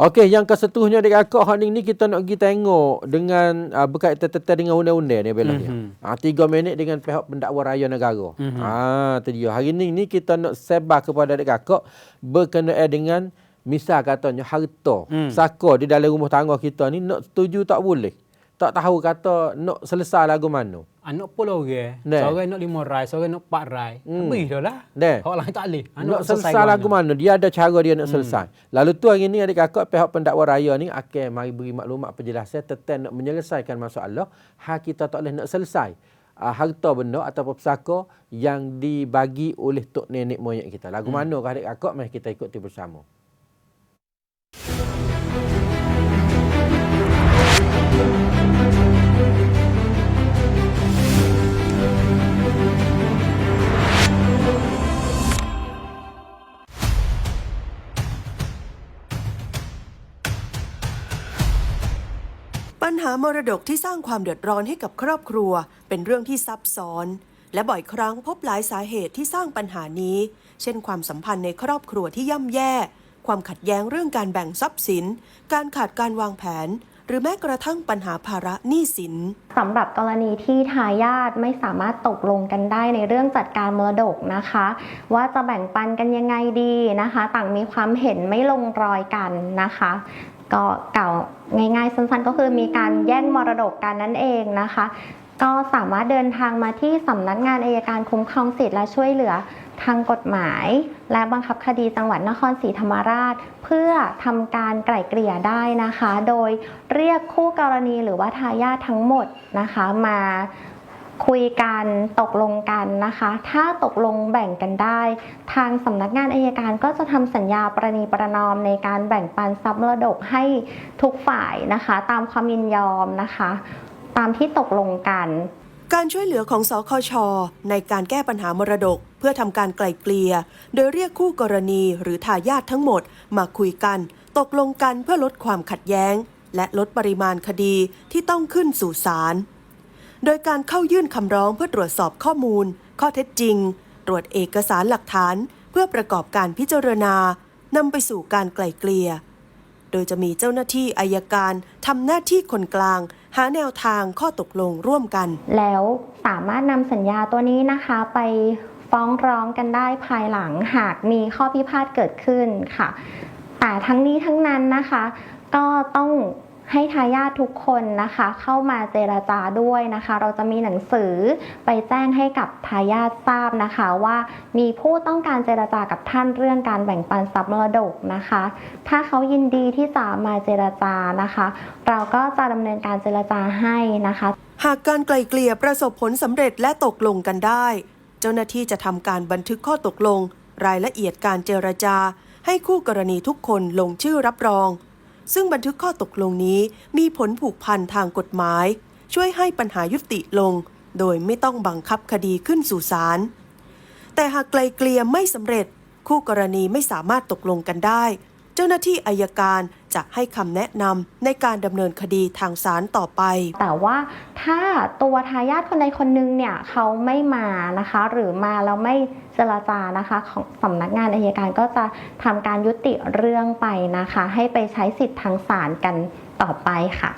Okey, yang kesetuhnya dekat akak hak ni, kita nak pergi tengok dengan uh, berkaitan tentang dengan undang-undang ni Bella. Mm-hmm. Ah 3 minit dengan pihak pendakwa raya negara. Mm-hmm. Ah tu dia. Hari ni ni kita nak sebar kepada dekat akak berkenaan dengan misal katanya harta. Mm. Saka di dalam rumah tangga kita ni nak setuju tak boleh. Tak tahu kata nak selesai lagu mana. Anak puluh orang. Nah. Seorang nak lima rai, seorang nak empat rai. Hmm. Habis dah lah. Nah. Orang lain tak boleh. Anak Nak selesai lagu mana? Dia ada cara dia nak selesai. Lalu tu hari ni adik kakak pihak pendakwa raya ni akan mari beri maklumat penjelasan tentang nak menyelesaikan masalah hak kita tak boleh nak selesai. Uh, harta benda atau pesaka yang dibagi oleh tok nenek moyang kita. Lagu hmm. mana kah adik kakak mari kita ikuti bersama. ปัญหามรดกที่สร้างความเดือดร้อนให้กับครอบครัว เป็นเรื่องที่ซับซ้อน และบ่อยครั้งพบหลายสาเหตุที่สร้างปัญหานี้ เช่น ความสัมพันธ์ในครอบครัวที่ย่ำแย่ ความขัดแย้งเรื่องการแบ่งทรัพย์สิน การขาดการวางแผน หรือแม้กระทั่งปัญหาภาระหนี้สินสำหรับกรณีที่ทายาทไม่สามารถตกลงกันได้ในเรื่องจัดการมรดกนะคะ ว่าจะแบ่งปันกันยังไงดีนะคะ ต่างมีความเห็นไม่ลงรอยกันนะคะ ก็เก่าวง่ายๆสั้นๆก็คือมีการแย่งมรดกกันนั่นเองนะคะ ก็สามารถเดินทางมาที่สำนักงานอายการคุ้มครองสิทธิและช่วยเหลือทางกฎหมาย และบังคับคดีจังหวัดนครศรีธรรมราช เพื่อทำการไกล่เกลี่ยได้นะคะ โดยเรียกคู่กรณีหรือว่าทายาททั้งหมดนะคะมา คุยกันตกลงกันนะคะ ถ้าตกลงแบ่งกันได้ ทางสำนักงานอายการก็จะทำสัญญาประนีประนอมในการแบ่งปันทรัพย์มรดกให้ทุกฝ่ายนะคะ ตามความยินยอมนะคะ ตามที่ตกลงกัน การช่วยเหลือของสคช ในการแก้ปัญหามรดก เพื่อทำการไกล่เกลี่ยโดยเรียกคู่กรณีหรือทายาททั้งหมด มาคุยกัน ตกลงกันเพื่อลดความขัดแย้ง และลดปริมาณคดีที่ต้องขึ้นสู่ศาล โดยการเข้ายื่นคำร้องเพื่อตรวจสอบข้อมูล ข้อเท็จจริง ตรวจเอกสารหลักฐาน เพื่อประกอบการพิจารณานำไปสู่การไกล่เกลี่ย โดยจะมีเจ้าหน้าที่อายการทำหน้าที่คนกลาง หาแนวทางข้อตกลงร่วมกัน แล้วสามารถนำสัญญาตัวนี้นะคะไปฟ้องร้องกันได้ภายหลังหากมีข้อพิพาทเกิดขึ้นค่ะ แต่ทั้งนี้ทั้งนั้นนะคะ ก็ต้อง ให้ทายาททุกคนนะคะ เข้ามาเจรจาด้วยนะคะ เราจะมีหนังสือไปแจ้งให้กับทายาททราบนะคะ ว่ามีผู้ต้องการเจรจากับท่านเรื่องการแบ่งปันทรัพย์มรดกนะคะ ถ้าเขายินดีที่จะมาเจรจานะคะ เราก็จะดำเนินการเจรจาให้นะคะ หากการไกล่เกลี่ยประสบผลสำเร็จและตกลงกันได้ เจ้าหน้าที่จะทำการบันทึกข้อตกลง รายละเอียดการเจรจา ให้คู่กรณีทุกคนลงชื่อรับรอง ซึ่งบันทึกข้อตกลงนี้มีผลผูกพันทางกฎหมาย ช่วยให้ปัญหายุติลง โดยไม่ต้องบังคับคดีขึ้นสู่ศาลแต่หากไกลเกลี่ยไม่สำเร็จ คู่กรณีไม่สามารถตกลงกันได้ จ้าหน้าที่อายการจะให้คำแนะนำในการดำเนินคดีทางศาลต่อไป แต่ว่าถ้าตัวทายาทคนใดคนหนึ่งเนี่ยเขาไม่มานะคะ หรือมาแล้วไม่เจรจานะคะ ของสำนักงานอายการก็จะทำการยุติเรื่องไปนะคะ ให้ไปใช้สิทธิ์ทางศาลกันต่อไปค่ะ